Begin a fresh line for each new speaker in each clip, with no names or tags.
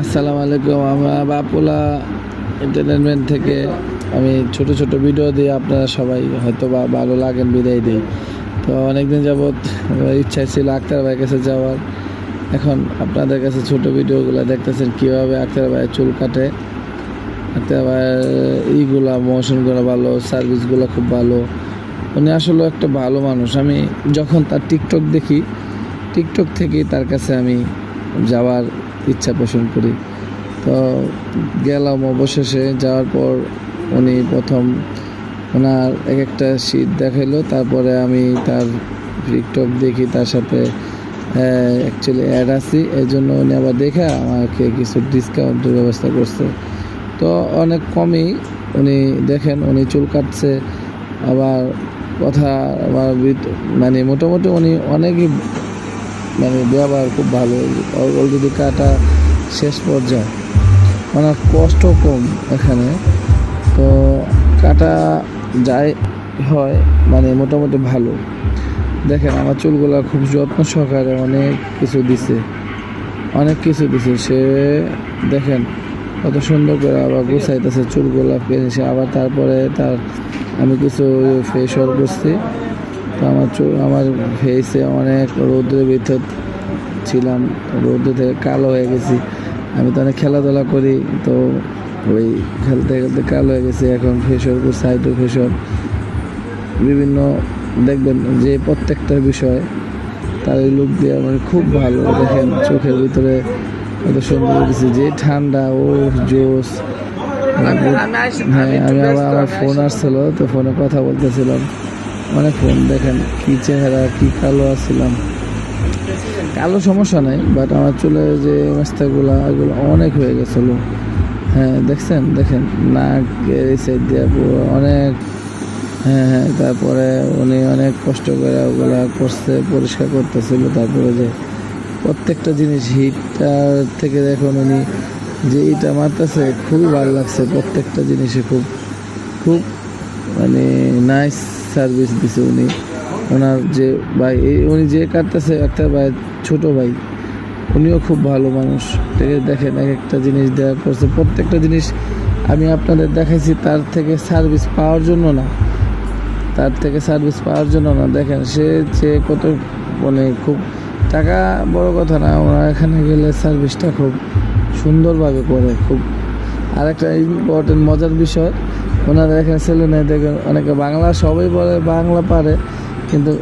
আসসালামু আলাইকুম, আমরা বাপুলা এন্টারটেনমেন্ট থেকে আমি ছোট ছোট ভিডিও দিই আপনারা সবাই হয়তো বা ভালো লাগেন, বিদায় দিই। তো অনেকদিন যাবৎ ইচ্ছা ছিল আক্তার ভাইয়ের কাছে যাওয়ার। এখন আপনাদের কাছে ছোট ভিডিওগুলো দেখতেছেন কীভাবে আক্তার ভাইয়ের চুল কাটে। আক্তার ভাইয়ের ইগুলা মোশনগুলো ভালো সার্ভিসগুলো খুব ভালো। উনি আসলে একটা ভালো মানুষ। আমি যখন তার টিকটক দেখি টিকটক থেকেই তার কাছে আমি যাওয়ার ইচ্ছা পোষণ করি। তো গেলাম অবশেষে, যাওয়ার পর উনি প্রথম ওনার এক একটা শীত দেখাইলো, তারপরে আমি তার টিকটক দেখি, তার সাথে অ্যাকচুয়ালি অ্যাড আছি। এই জন্য উনি আবার দেখে আমাকে কিছু ডিসকাউন্টের ব্যবস্থা করছে। তো অনেক কমই উনি দেখেন, উনি চুল কাটছে, আবার কথা, আবার মানে মোটামুটি উনি অনেকই মানে ব্যবহার খুব ভালো। অলরেডি কাটা শেষ পর্যায়ে। ওনার কষ্ট কম এখানে। তো কাটা যাই হয় মানে মোটামুটি ভালো। দেখেন আমার চুলগুলা খুব যত্ন সহকারে অনেক কিছু দিছে। অনেক কিছু দিছে। সে দেখেন কত সুন্দর করে আবার গুছাইতেছে চুলগুলা পেয়েছে আবার তারপরে তার আমি কিছু ফেসওয়াশ করছি। তো আমার আমার ফেসে অনেক রৌদ্রের ভিতর ছিলাম রৌদ্র থেকে কালো হয়ে গেছি। আমি তো অনেক খেলাধুলা করি তো ওই খেলতে খেলতে কালো হয়ে গেছি। এখন করছি সাইডে ফেসওয়াশ বিভিন্ন দেখবেন যে প্রত্যেকটা বিষয় তার এই লুক দিয়ে মানে খুব ভালো। দেখেন চোখের ভিতরে কত সুন্দর দিচ্ছে যে ঠান্ডা ও জোস হ্যাঁ আমি আবার আমার ফোন আসছিল তো ফোনে কথা বলতেছিলাম। অনেক ফোন দেখেন, কি চেহারা, কি কালো আসছিলাম কালো সমস্যা নাই বাট আমার চুলের যে মাস্তাগুলো এগুলো অনেক হয়ে গেছিল। হ্যাঁ দেখছেন? দেখেন নাক এই সাইড দিয়ে পুরো অনেক হ্যাঁ হ্যাঁ তারপরে উনি অনেক কষ্ট করে ওগুলা করছে, পরিষ্কার করতেছিল, তারপরে যে প্রত্যেকটা জিনিস হিটটার থেকে দেখুন উনি যে ইটা মারতেছে খুবই ভালো লাগছে, প্রত্যেকটা জিনিসে খুব খুব মানে নাইস সার্ভিস দিছে উনি। ওনার যে ভাই উনি যে কাটতেছে একটা ভাই, ছোট ভাই, উনিও খুব ভালো মানুষ। দেখেন এক একটা জিনিস দেওয়া করছে। প্রত্যেকটা জিনিস আমি আপনাদের দেখাইছি, তার থেকে সার্ভিস পাওয়ার জন্য না। তার থেকে সার্ভিস পাওয়ার জন্য না। দেখেন, সে যে কত মানে খুব টাকা বড় কথা না ওরা এখানে গেলে সার্ভিসটা খুব সুন্দরভাবে করে, খুব আর একটা ইম্পর্টেন্ট মজার বিষয় ওনারা এখানে ছেলে নেই দেখেন, অনেকে বাংলা, সবাই বলে বাংলা পারে, কিন্তু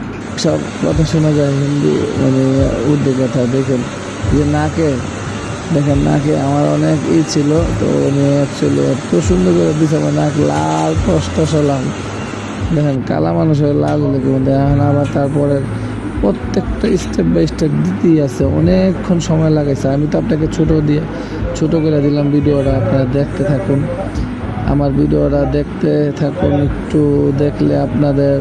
সব কথা শোনা যায় হিন্দি মানে উর্দু কথা, দেখেন, যে নাকে, দেখেন নাকে আমার অনেক ই ছিল, তো উনি অ্যাকচুয়ালি এত সুন্দর করে দিছে, আমার নাক লাল কষ্ট সলাম দেখেন, কালা মানুষের লাল হলে কেমন দেখেন আবার তারপরে প্রত্যেকটা স্টেপ বাই স্টেপ দিতেই আছে, অনেকক্ষণ সময় লাগাইছে। আমি তো আপনাকে ছোট দিয়ে, ছোট করে দিলাম ভিডিওটা, আপনারা দেখতে থাকুন। আমার ভিডিওটা দেখতে থাকুন, একটু দেখলে আপনাদের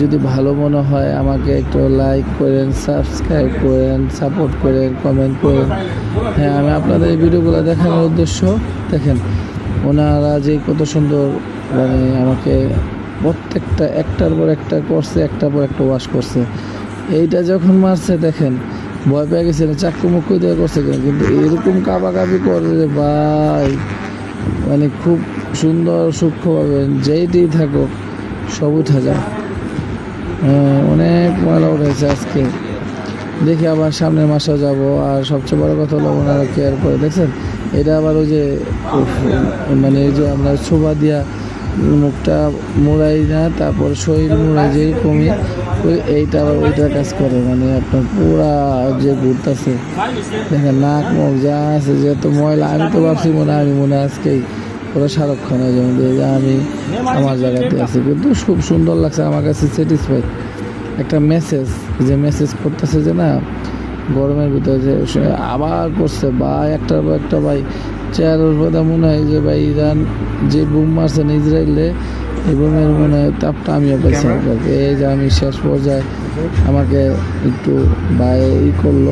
যদি ভালো মনে হয় আমাকে একটু লাইক করেন সাবস্ক্রাইব করেন সাপোর্ট করেন কমেন্ট করেন। হ্যাঁ আমি আপনাদের এই ভিডিওগুলো দেখানোর উদ্দেশ্য, দেখেন, ওনারা যে কত সুন্দর মানে আমাকে প্রত্যেকটা, একটার পর একটা করছে, একটার পর একটা ওয়াশ করছে। এইটা যখন মারছে, দেখেন, ভয় পেয়ে গেছে চাক্কু মুক্কু দিয়ে করছে কিন্তু এরকম কাবা কাবি করে ভাই মানে খুব সুন্দর সূক্ষ্মভাবে যেইটি থাকুক সব উঠা যায় হ্যাঁ, অনেক ময়লা উঠেছে আজকে। দেখি আবার সামনের মাসে যাব। আর সবচেয়ে বড় কথা হলো ওনারা কেয়ার করে। দেখছেন? এটা আবার ওই যে মানে যে আমরা ছোবা দিয়া মুখটা মোড়াই না, তারপর শরীর মোড়াই যে কমি এইটা আবার ওইটার কাজ করে। মানে আপনার পুরা যে ঘুরতেছে দেখেন নাক মুখ যা আছে যত ময়লা, আমি তো ভাবছি মনে হয়, আমি মনে আজকেই পুরো শাহরুখ খানের যেমন যে আমি আমার জায়গাতে আছি। কিন্তু খুব সুন্দর লাগছে, আমার কাছে স্যাটিসফাইড একটা মেসেজ যে মেসেজ করতেছে যে না, গরমের ভিতরে যে আবার করছে বা একটার পর একটা, ভাই চেয়ারের কথা মনে হয় যে ভাই ইরান যে বুম মারছেন ইসরায়েলে এই বুমের মনে হয় তাপটা আমিও পাইছি এই যে আমি শেষ পর্যায়ে আমাকে একটু ভাই ই করল।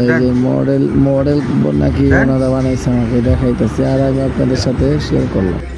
এই যে মডেল মডেল নাকি ওনারা বানাইছে আমাকে দেখাইতেছে। আর আমি আপনাদের সাথে শেয়ার করলাম।